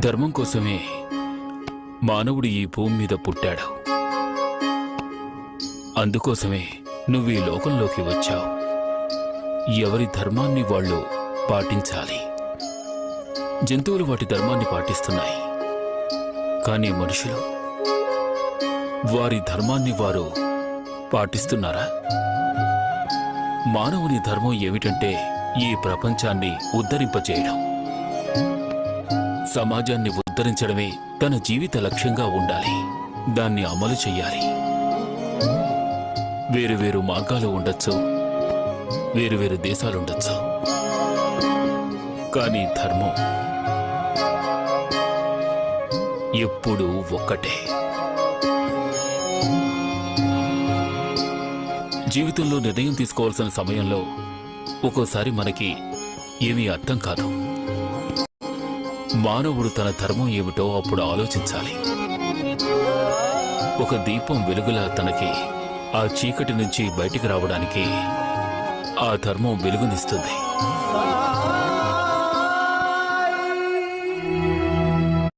ధర్మం కోసమే మానవుడు ఈ భూమి మీద పుట్టాడు. అందుకోసమే నువ్వు ఈ లోకంలోకి వచ్చావు. ఎవరి ధర్మాన్ని వాళ్ళు పాటించాలి? జంతువులు వాటి ధర్మాన్ని పాటిస్తున్నాయి. కానీ మనుషులు? వారి ధర్మాన్ని వారు పాటిస్తున్నారా? మానవుని ధర్మం ఏమిటంటే ఈ ప్రపంచాన్ని ఉద్ధరింపచేయడం సమాజాన్ని ఉద్ధరించడమే తన జీవిత లక్ష్యంగా ఉండాలి. దాన్ని అమలు చెయ్యాలి. వేరు వేరు మార్గాలు ఉండొచ్చు. వేరు వేరు దేశాలుండొచ్చు కానీ ధర్మం ఎప్పుడూ ఒక్కటే. జీవితంలో నిర్ణయం తీసుకోవాల్సిన సమయంలో ఒక్కోసారి మనకి ఏమీ అర్థం కాదు. మానవుడు తన ధర్మం ఏమిటో అప్పుడు ఆలోచించాలి. ఒక దీపం వెలుగులా తనకి ఆ చీకటి నుంచి బయటికి రావడానికి ఆ ధర్మం వెలుగునిస్తుంది.